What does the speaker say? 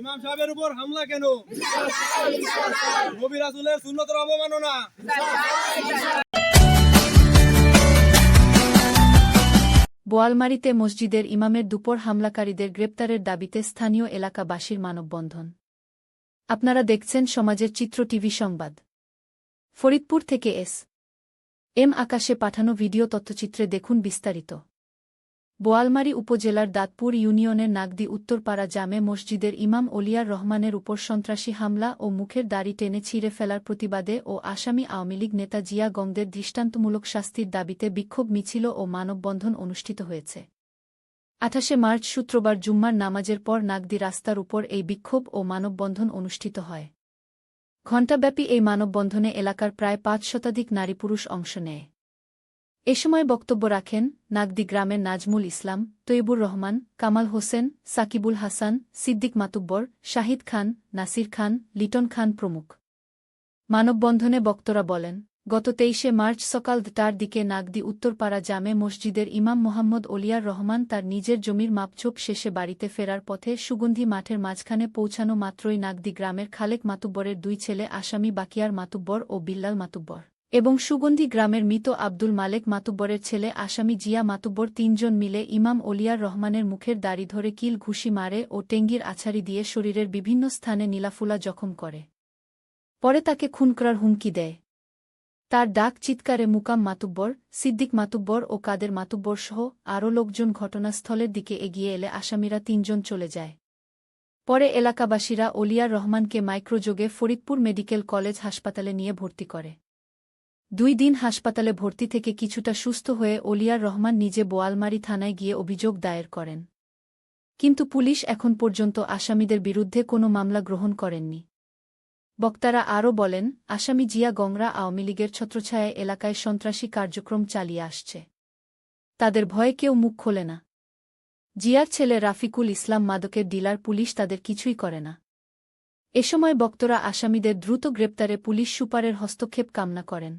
ইমাম সাহেবের উপর হামলা কেন? অবমাননা। বোয়ালমারীতে মসজিদের ইমামের দুপুর হামলাকারীদের গ্রেপ্তারের দাবিতে স্থানীয় এলাকাবাসীর মানববন্ধন। আপনারা দেখছেন সমাজের চিত্র টিভি সংবাদ। ফরিদপুর থেকে এস। এম আকাশে পাঠানো ভিডিও তথ্যচিত্রে দেখুন বিস্তারিত। বোয়ালমারী উপজেলার দাঁতপুর ইউনিয়নের নাগদি উত্তরপাড়া জামে মসজিদের ইমাম অলিয়ার রহমানের উপর সন্ত্রাসী হামলা ও মুখের দাড়ি টেনে ছিঁড়ে ফেলার প্রতিবাদে ও আসামি আওয়ামী লীগ নেতা জিয়া গংদের দৃষ্টান্তমূলক শাস্তির দাবিতে বিক্ষোভ মিছিল ও মানববন্ধন অনুষ্ঠিত হয়েছে। আঠাশে মার্চ শুক্রবার জুম্মার নামাজের পর নাগদি রাস্তার উপর এই বিক্ষোভ ও মানববন্ধন অনুষ্ঠিত হয়। ঘণ্টাব্যাপী এই মানববন্ধনে এলাকার প্রায় পাঁচ শতাধিক নারী পুরুষ অংশ নেয়। এ সময় বক্তব্য রাখেন নাগদি গ্রামের নাজমুল ইসলাম, তৈবুর রহমান, কামাল হোসেন, সাকিবুল হাসান, সিদ্দিক মাতুব্বর, শাহিদ খান, নাসির খান, লিটন খান প্রমুখ। মানববন্ধনে বক্তরা বলেন, গত তেইশে মার্চ সকাল তার দিকে নাগদি উত্তরপাড়া জামে মসজিদের ইমাম মোহাম্মদ ওলিয়ার রহমান তার নিজের জমির মাপঝোপ শেষে বাড়িতে ফেরার পথে সুগন্ধি মাঠের মাঝখানে পৌঁছানো মাত্রই নাগদি গ্রামের খালেক মাতুব্বরের দুই ছেলে আসামি বাকিয়ার মাতুব্বর ও বিল্লাল মাতুব্বর। এবং সুগন্ধি গ্রামের মৃত আব্দুল মালেক মাতুব্বরের ছেলে আসামি জিয়া মাতুব্বর তিনজন মিলে ইমাম ওলিয়ার রহমানের মুখের দাড়ি ধরে কিল ঘুষি মারে ও টেঙ্গির আছাড়ি দিয়ে শরীরের বিভিন্ন স্থানে নীলাফুলা জখম করে। পরে তাকে খুন করার হুমকি দেয়। তার ডাক চিৎকারে মুকাম মাতুব্বর, সিদ্দিক মাতুব্বর ও কাদের মাতুব্বর সহ আরও লোকজন ঘটনাস্থলের দিকে এগিয়ে এলে আসামিরা তিনজন চলে যায়। পরে এলাকাবাসীরা ওলিয়ার রহমানকে মাইক্রোযোগে ফরিদপুর মেডিকেল কলেজ হাসপাতালে নিয়ে ভর্তি করে। দুই দিন হাসপাতালে ভর্তি থেকে কিছুটা সুস্থ হয়ে ওলিয়ার রহমান নিজে বোয়ালমারি থানায় গিয়ে অভিযোগ দায়ের করেন। কিন্তু পুলিশ এখন পর্যন্ত আসামিদের বিরুদ্ধে কোনো মামলা গ্রহণ করেননি। বক্তারা আরও বলেন, আসামি জিয়া গংরা আওয়ামী লীগের ছত্রছায়া এলাকায় সন্ত্রাসী কার্যক্রম চালিয়ে আসছে। তাদের ভয়ে কেউ মুখ খোলে না। জিয়ার ছেলে রাফিকুল ইসলাম মাদকের ডিলার, পুলিশ তাদের কিছুই করে না। এ সময় বক্তরা আসামিদের দ্রুত গ্রেপ্তারে পুলিশ সুপারের হস্তক্ষেপ কামনা করেন।